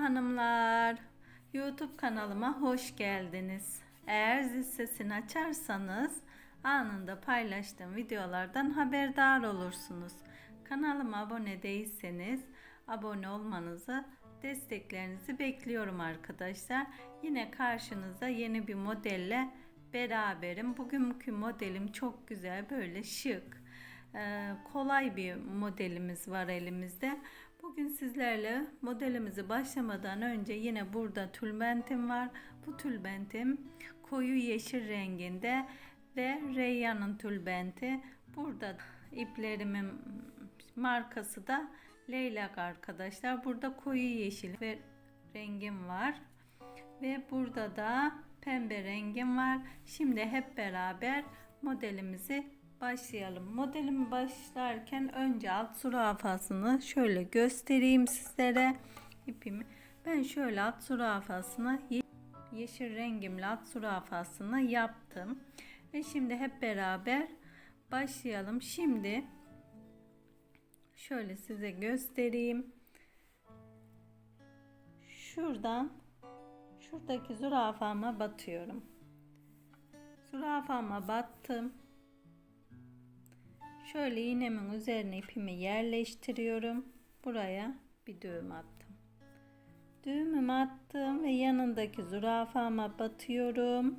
hanımlar. YouTube kanalıma hoş geldiniz. Eğer zil sesini açarsanız anında paylaştığım videolardan haberdar olursunuz. Kanalıma abone değilseniz abone olmanızı, desteklerinizi bekliyorum arkadaşlar. Yine karşınızda yeni bir modelle beraberim. Bugünkü modelim çok güzel, böyle şık, kolay bir modelimiz var elimizde. Bugün sizlerle modelimizi başlamadan önce yine burada tülbentim var. Bu tülbentim koyu yeşil renginde ve Reyyan'ın tülbenti. Burada iplerimin markası da Leylak arkadaşlar. Burada koyu yeşil ve rengim var. Ve burada da pembe rengim var. Şimdi hep beraber modelimizi başlayalım. Modelimi başlarken önce alt zürafasını şöyle göstereyim sizlere. ipimi. Ben şöyle alt zürafasını yeşil rengimle alt zürafasını yaptım. Ve şimdi hep beraber başlayalım. Şimdi şöyle size göstereyim. Şuradan şuradaki zürafama batıyorum. Zürafama battım. Şöyle iğnemin üzerine ipimi yerleştiriyorum. Buraya bir düğüm attım. Düğümümü attım ve yanındaki zürafama batıyorum.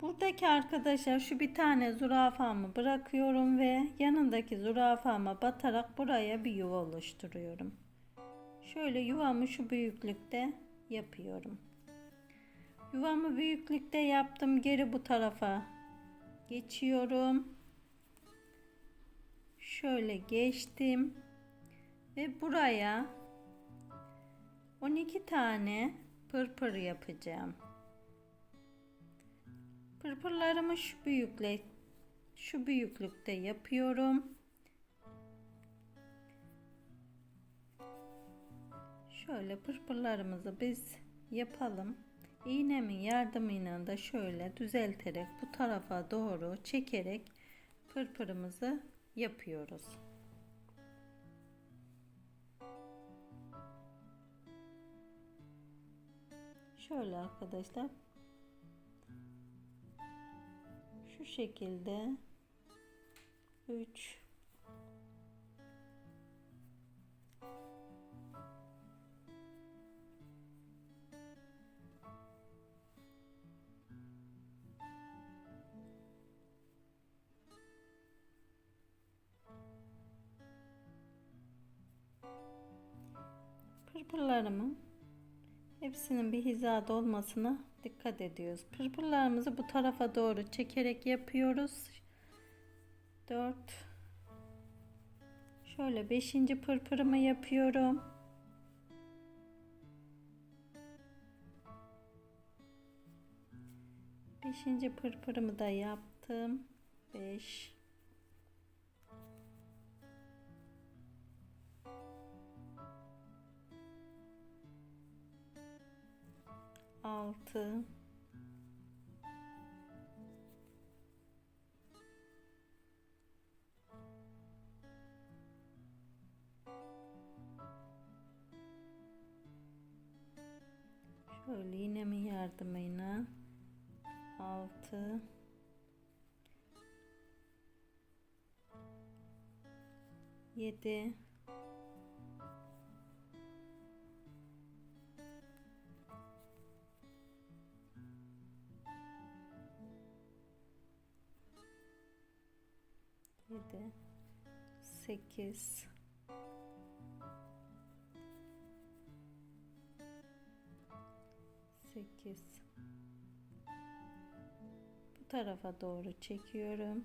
Buradaki arkadaşlar şu bir tane zürafamı bırakıyorum ve yanındaki zürafama batarak buraya bir yuva oluşturuyorum. Şöyle yuvamı şu büyüklükte yapıyorum. Yuvamı büyüklükte yaptım. Geri bu tarafa geçiyorum. Şöyle geçtim. Ve buraya 12 tane pırpır yapacağım. Pırpırlarımı şu büyüklük şu büyüklükte yapıyorum. Şöyle pırpırlarımızı biz yapalım. İğnemin yardımıyla da şöyle düzelterek bu tarafa doğru çekerek pırpırımızı yapıyoruz. Şöyle arkadaşlar şu şekilde 3 pırpırlarımın hepsinin bir hizada olmasına dikkat ediyoruz. Pırpırlarımızı bu tarafa doğru çekerek yapıyoruz. 4 Şöyle 5. pırpırımı yapıyorum. Beşinci pırpırımı da yaptım. Beş. 6 Şöyle iğnemin yardımıyla? 6 7 7 8 8 bu tarafa doğru çekiyorum.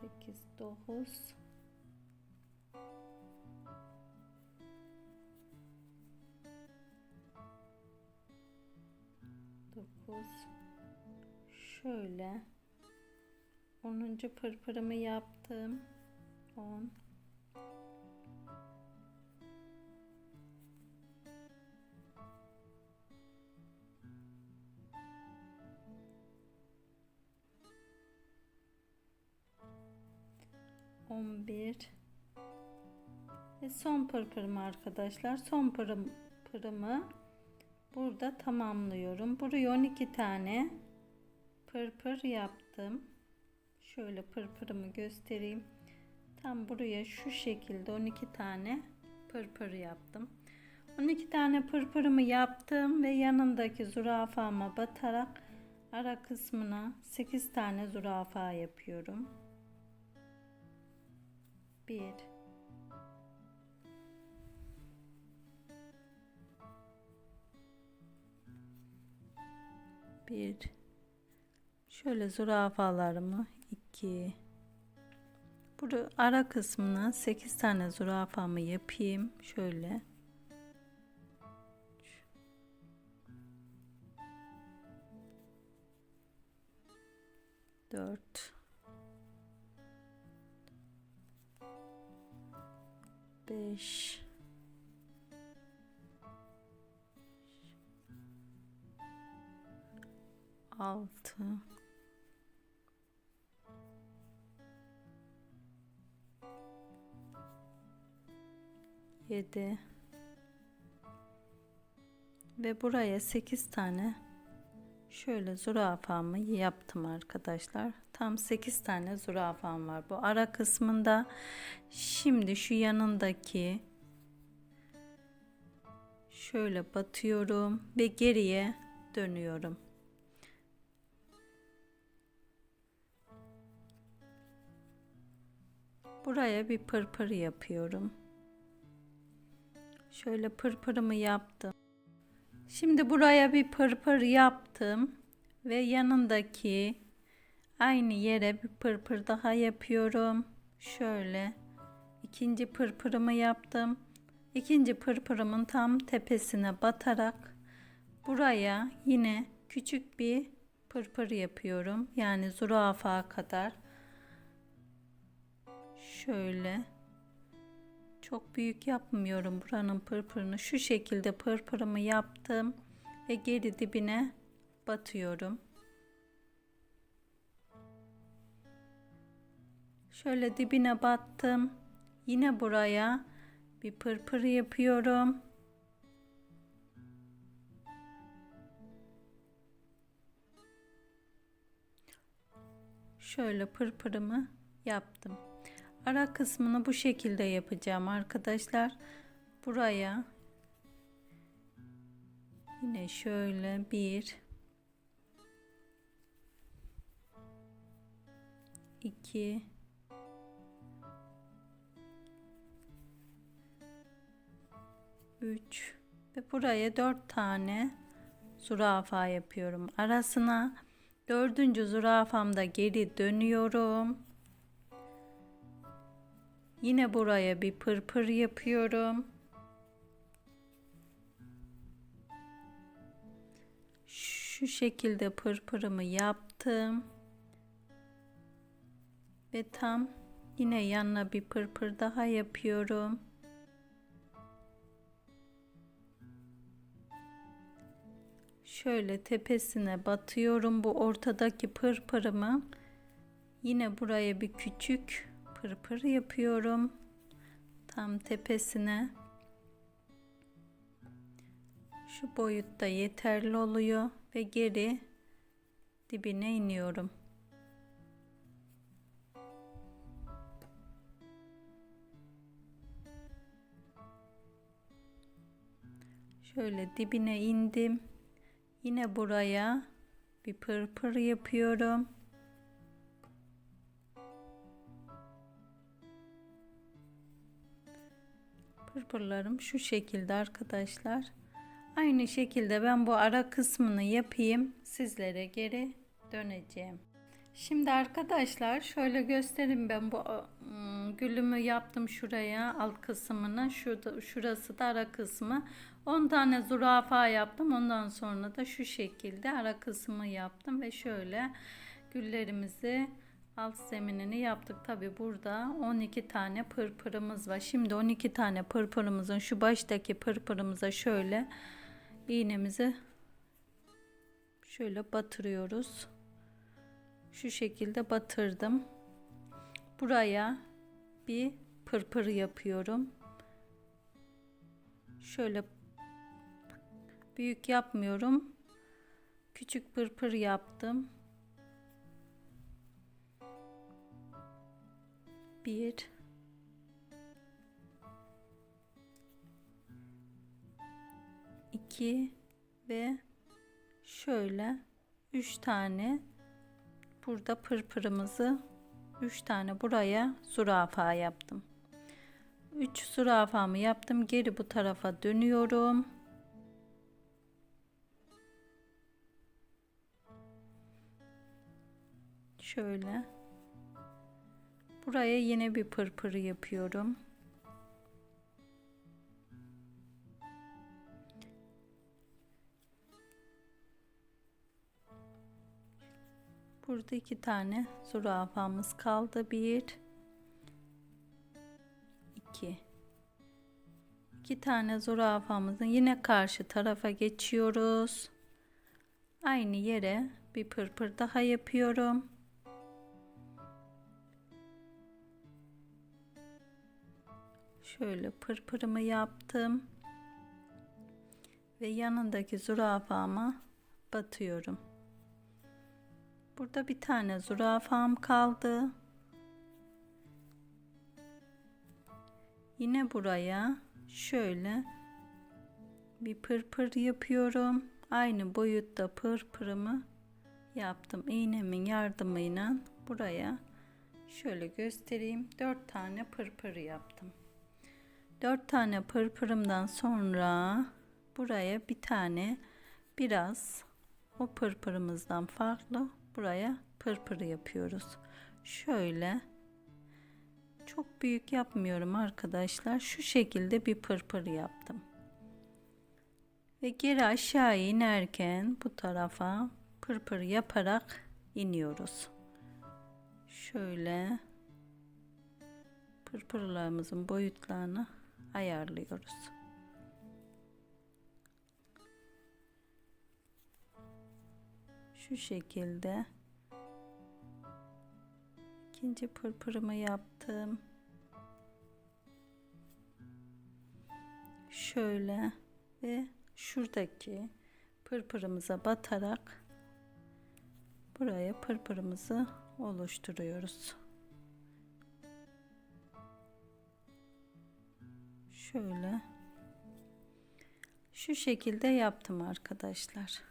8 9 9 şöyle 10. pırpırımı yaptım. 10 11 Ve son pırpırımı arkadaşlar. Son pırım, pırımı burada tamamlıyorum. Buraya 12 tane pırpır yaptım. Şöyle pırpırımı göstereyim. Tam buraya şu şekilde 12 tane pırpır yaptım. 12 tane pırpırımı yaptım ve yanındaki zürafama batarak ara kısmına 8 tane zürafa yapıyorum. 1 1 Şöyle zürafalarımı 2 Burada ara kısmına 8 tane zürafamı yapayım. Şöyle. Dört. Beş. Altı. 7 ve buraya 8 tane şöyle zürafamı yaptım arkadaşlar. Tam 8 tane zürafam var bu ara kısmında. Şimdi şu yanındaki şöyle batıyorum ve geriye dönüyorum. Buraya bir pırpır yapıyorum. Şöyle pırpırımı yaptım. Şimdi buraya bir pırpır yaptım ve yanındaki aynı yere bir pırpır daha yapıyorum. Şöyle ikinci pırpırımı yaptım. İkinci pırpırımın tam tepesine batarak buraya yine küçük bir pırpır yapıyorum. Yani zürafa kadar. Şöyle çok büyük yapmıyorum buranın pırpırını. Şu şekilde pırpırımı yaptım ve geri dibine batıyorum. Şöyle dibine battım. Yine buraya bir pırpır yapıyorum. Şöyle pırpırımı yaptım. Ara kısmını bu şekilde yapacağım arkadaşlar. Buraya yine şöyle bir iki üç ve buraya dört tane zürafa yapıyorum. Arasına dördüncü zürafamda geri dönüyorum. Yine buraya bir pırpır yapıyorum. Şu şekilde pırpırımı yaptım. Ve tam yine yanına bir pırpır daha yapıyorum. Şöyle tepesine batıyorum bu ortadaki pırpırımı. Yine buraya bir küçük pırpır yapıyorum. Tam tepesine. Şu boyutta yeterli oluyor ve geri dibine iniyorum. Şöyle dibine indim. Yine buraya bir pırpır yapıyorum. Pırpırlarım şu şekilde arkadaşlar. Aynı şekilde ben bu ara kısmını yapayım. Sizlere geri döneceğim. Şimdi arkadaşlar şöyle göstereyim ben bu ıı, gülümü yaptım şuraya alt kısmını. Şurada, şurası da ara kısmı. 10 tane zürafa yaptım. Ondan sonra da şu şekilde ara kısmı yaptım ve şöyle güllerimizi alt zeminini yaptık. Tabi burada 12 tane pırpırımız var. Şimdi 12 tane pırpırımızın şu baştaki pırpırımıza şöyle iğnemizi şöyle batırıyoruz. Şu şekilde batırdım. Buraya bir pırpır yapıyorum. Şöyle büyük yapmıyorum. Küçük pırpır yaptım. Bir iki ve şöyle üç tane burada pırpırımızı üç tane buraya zürafa yaptım. 3 zürafamı yaptım. Geri bu tarafa dönüyorum. Şöyle. Buraya yine bir pırpır yapıyorum. Burada iki tane zürafamız kaldı. Bir, iki. İki tane zürafamızın yine karşı tarafa geçiyoruz. Aynı yere bir pırpır daha yapıyorum. Şöyle pırpırımı yaptım. Ve yanındaki zürafama batıyorum. Burada bir tane zürafam kaldı. Yine buraya şöyle bir pırpır yapıyorum. Aynı boyutta pırpırımı yaptım. İğnemin yardımıyla buraya şöyle göstereyim. 4 tane pırpır yaptım. 4 tane pırpırımdan sonra buraya bir tane biraz o pırpırımızdan farklı buraya pırpır yapıyoruz. Şöyle çok büyük yapmıyorum arkadaşlar. Şu şekilde bir pırpır yaptım. Ve geri aşağı inerken bu tarafa pırpır yaparak iniyoruz. Şöyle pırpırlarımızın boyutlarını ayarlıyoruz. Şu şekilde ikinci pırpırımı yaptım. Şöyle ve şuradaki pırpırımıza batarak buraya pırpırımızı oluşturuyoruz. Şöyle şu şekilde yaptım arkadaşlar.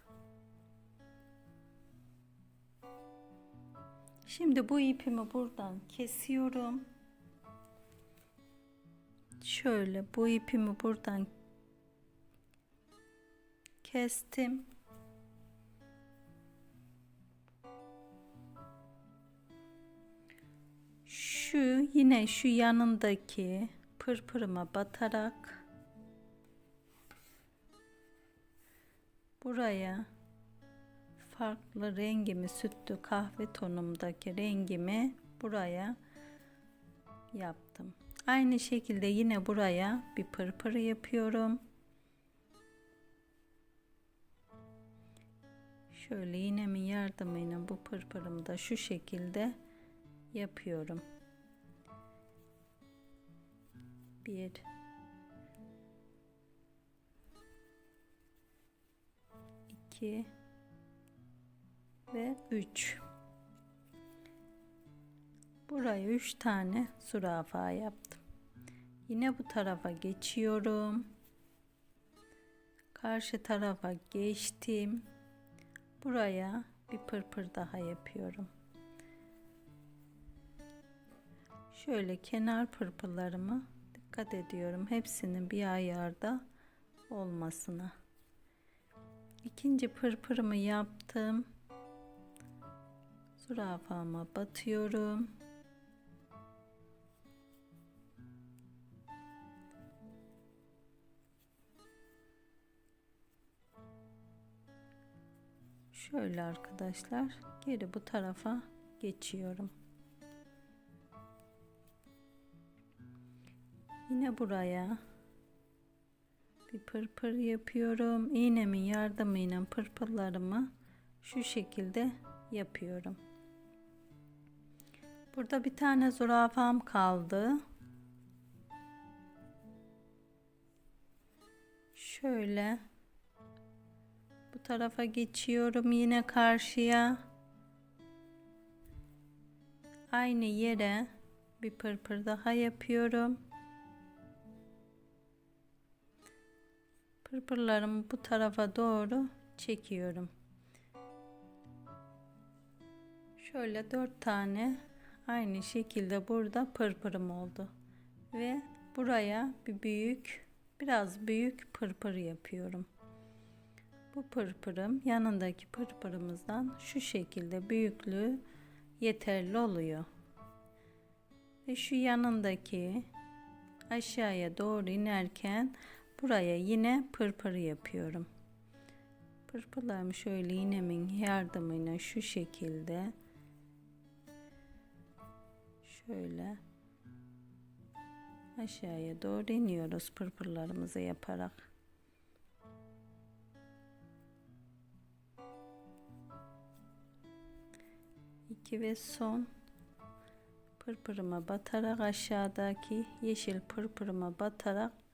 Şimdi bu ipimi buradan kesiyorum. Şöyle bu ipimi buradan kestim. Şu yine şu yanındaki pırpırıma batarak buraya farklı rengimi sütlü kahve tonumdaki rengimi buraya yaptım. Aynı şekilde yine buraya bir pırpır yapıyorum. Şöyle iğnemin yardımıyla bu pırpırımı da şu şekilde yapıyorum. Bir iki ve üç. Buraya üç tane zürafa yaptım. Yine bu tarafa geçiyorum. Karşı tarafa geçtim. Buraya bir pırpır daha yapıyorum. Şöyle kenar pırpırlarımı dikkat ediyorum. Hepsinin bir ayarda olmasına. İkinci pırpırımı yaptım. Zürafama batıyorum. Şöyle arkadaşlar geri bu tarafa geçiyorum. Yine buraya bir pırpır yapıyorum. İğnemin yardımıyla pırpırlarımı şu şekilde yapıyorum. Burada bir tane zürafam kaldı. Şöyle bu tarafa geçiyorum yine karşıya. Aynı yere bir pırpır daha yapıyorum. Pırpırlarımı bu tarafa doğru çekiyorum. Şöyle dört tane aynı şekilde burada pırpırım oldu. Ve buraya bir büyük biraz büyük pırpır yapıyorum. Bu pırpırım yanındaki pırpırımızdan şu şekilde büyüklüğü yeterli oluyor. Ve şu yanındaki aşağıya doğru inerken buraya yine pırpır yapıyorum. Pırpırlarımı şöyle iğnemin yardımıyla şu şekilde şöyle aşağıya doğru iniyoruz pırpırlarımızı yaparak. İki ve son pırpırıma batarak aşağıdaki yeşil pırpırıma batarak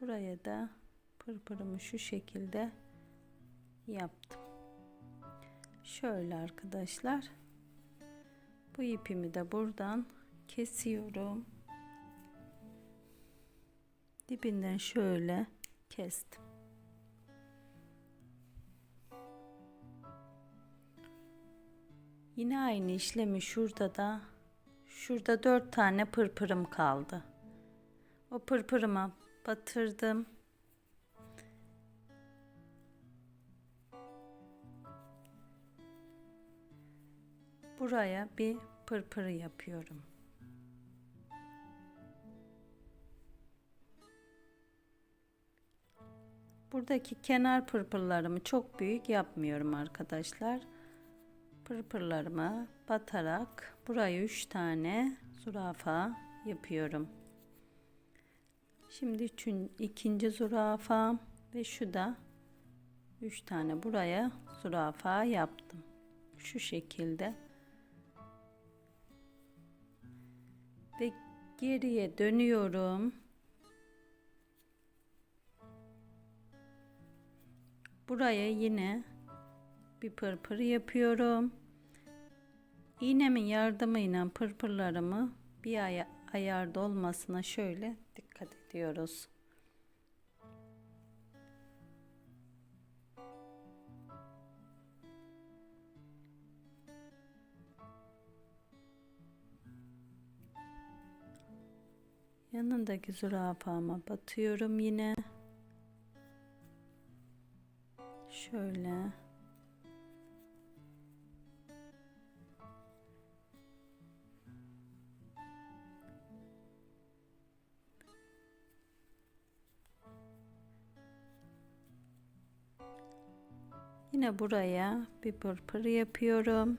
buraya da pırpırımı şu şekilde yaptım. Şöyle arkadaşlar. Bu ipimi de buradan kesiyorum. Dibinden şöyle kestim. Yine aynı işlemi şurada da şurada dört tane pırpırım kaldı. O pırpırıma batırdım. Buraya bir pırpırı yapıyorum. Buradaki kenar pırpırlarımı çok büyük yapmıyorum arkadaşlar. Pırpırlarımı batarak buraya 3 tane zürafa yapıyorum. Şimdi üçün, ikinci zürafa ve şu da 3 tane buraya zürafa yaptım. Şu şekilde. Ve geriye dönüyorum. Buraya yine bir pırpır yapıyorum. İğnemin yardımıyla pırpırlarımı bir ay ayarda olmasına şöyle dikkat ediyoruz. Yanındaki zürafama batıyorum yine. Şöyle. Yine buraya bir pırpır yapıyorum.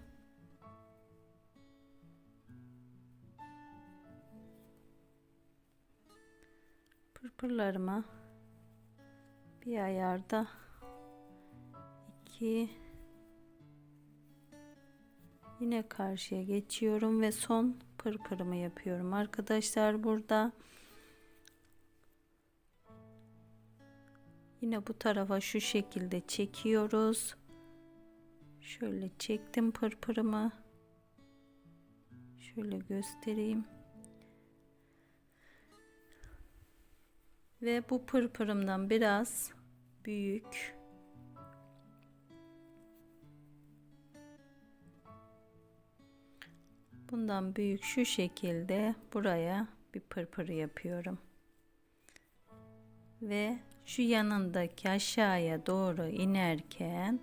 Pırpırlarıma bir ayarda iki yine karşıya geçiyorum ve son pırpırımı yapıyorum arkadaşlar burada yine bu tarafa şu şekilde çekiyoruz. Şöyle çektim pırpırımı. Şöyle göstereyim. Ve bu pırpırımdan biraz büyük. Bundan büyük şu şekilde buraya bir pırpır yapıyorum. Ve şu yanındaki aşağıya doğru inerken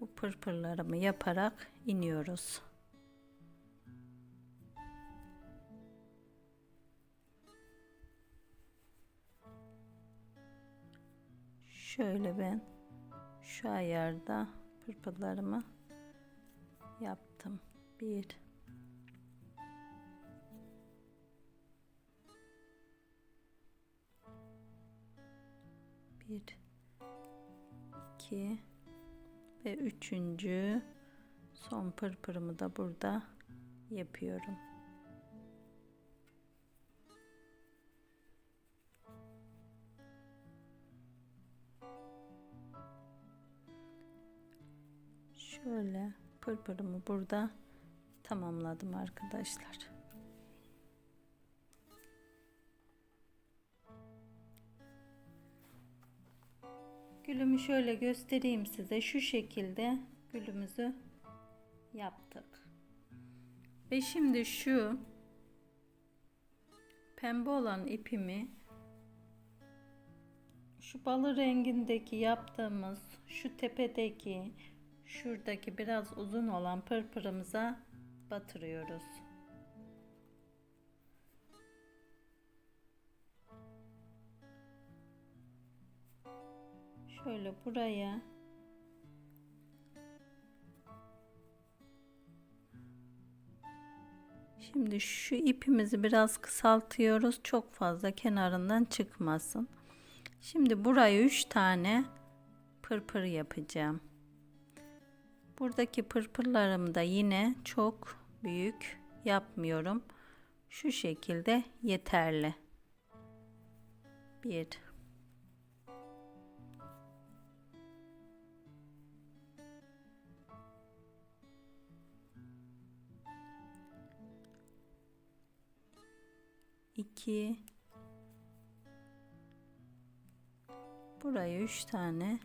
bu pırpırlarımı yaparak iniyoruz. Şöyle ben şu ayarda pırpırlarımı yaptım. Bir Bir, iki ve üçüncü son pırpırımı da burada yapıyorum. Şöyle pırpırımı burada tamamladım arkadaşlar. Gülümü şöyle göstereyim size. Şu şekilde gülümüzü yaptık. Ve şimdi şu pembe olan ipimi şu balı rengindeki yaptığımız şu tepedeki şuradaki biraz uzun olan pırpırımıza batırıyoruz. Şöyle buraya Şimdi şu ipimizi biraz kısaltıyoruz. Çok fazla kenarından çıkmasın. Şimdi buraya 3 tane pırpır yapacağım. Buradaki pırpırlarımı da yine çok büyük yapmıyorum. Şu şekilde yeterli. 1 2 Buraya 3 tane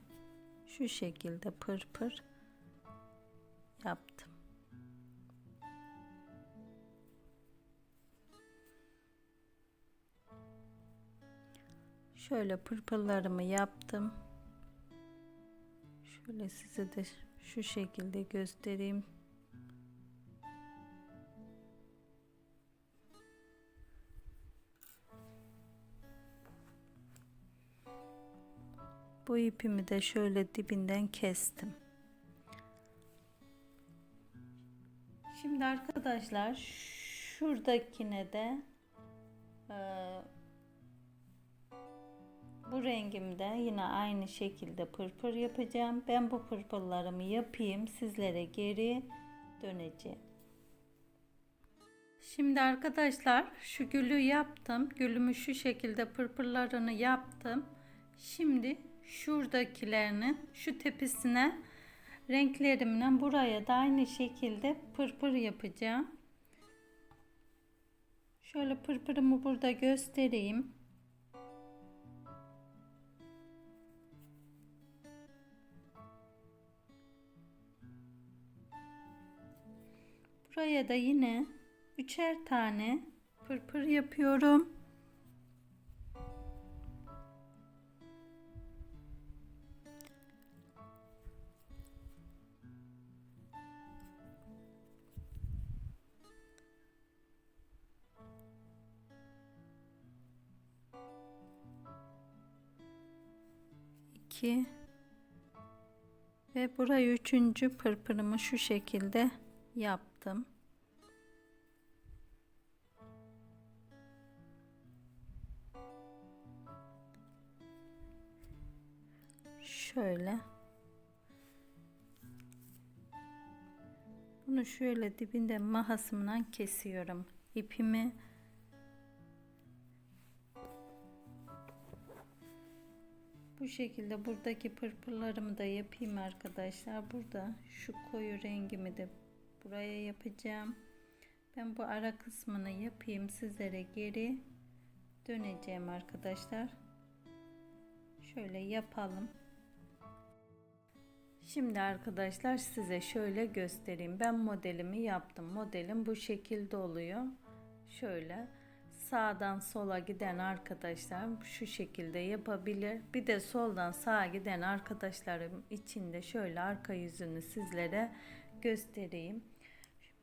şu şekilde pırpır yaptım. Şöyle pırpırlarımı yaptım. Şöyle size de şu şekilde göstereyim. Bu ipimi de şöyle dibinden kestim. Şimdi arkadaşlar şuradakine de e, bu rengimde yine aynı şekilde pırpır yapacağım. Ben bu pırpırlarımı yapayım. Sizlere geri döneceğim. Şimdi arkadaşlar şu gülü yaptım. Gülümü şu şekilde pırpırlarını yaptım. Şimdi şuradakilerinin şu tepesine renklerimle buraya da aynı şekilde pırpır yapacağım. Şöyle pırpırımı burada göstereyim. Buraya da yine üçer tane pırpır yapıyorum. İki ve burayı üçüncü pırpırımı şu şekilde yaptım. Şöyle. Bunu şöyle dibinde mahasımdan kesiyorum. ipimi Bu şekilde buradaki pırpırlarımı da yapayım arkadaşlar. Burada şu koyu rengimi de buraya yapacağım. Ben bu ara kısmını yapayım. Sizlere geri döneceğim arkadaşlar. Şöyle yapalım. Şimdi arkadaşlar size şöyle göstereyim. Ben modelimi yaptım. Modelim bu şekilde oluyor. Şöyle sağdan sola giden arkadaşlar şu şekilde yapabilir. Bir de soldan sağa giden arkadaşlarım için de şöyle arka yüzünü sizlere göstereyim.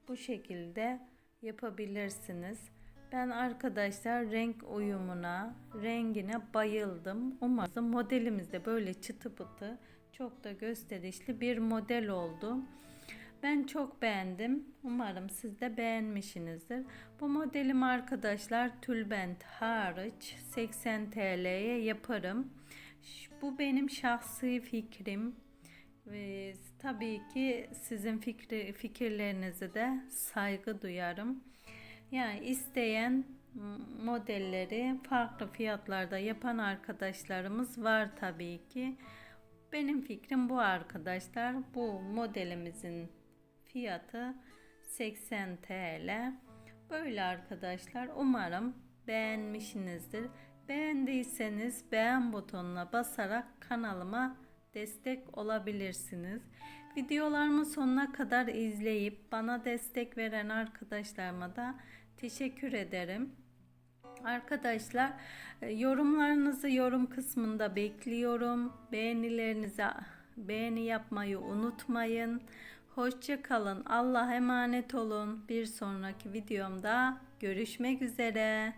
Bu şekilde yapabilirsiniz. Ben arkadaşlar renk uyumuna, rengine bayıldım. Umarım modelimiz de böyle çıtı pıtı çok da gösterişli bir model oldu. Ben çok beğendim. Umarım siz de beğenmişsinizdir. Bu modelim arkadaşlar tülbent hariç 80 TL'ye yaparım. Bu benim şahsi fikrim. Ve tabii ki sizin fikri, fikirlerinizi de saygı duyarım. Yani isteyen modelleri farklı fiyatlarda yapan arkadaşlarımız var tabii ki. Benim fikrim bu arkadaşlar. Bu modelimizin fiyatı 80 TL. Böyle arkadaşlar umarım beğenmişsinizdir. Beğendiyseniz beğen butonuna basarak kanalıma destek olabilirsiniz. Videolarımı sonuna kadar izleyip bana destek veren arkadaşlarıma da teşekkür ederim. Arkadaşlar e, yorumlarınızı yorum kısmında bekliyorum. Beğenilerinizi beğeni yapmayı unutmayın. Hoşça kalın. Allah emanet olun. Bir sonraki videomda görüşmek üzere.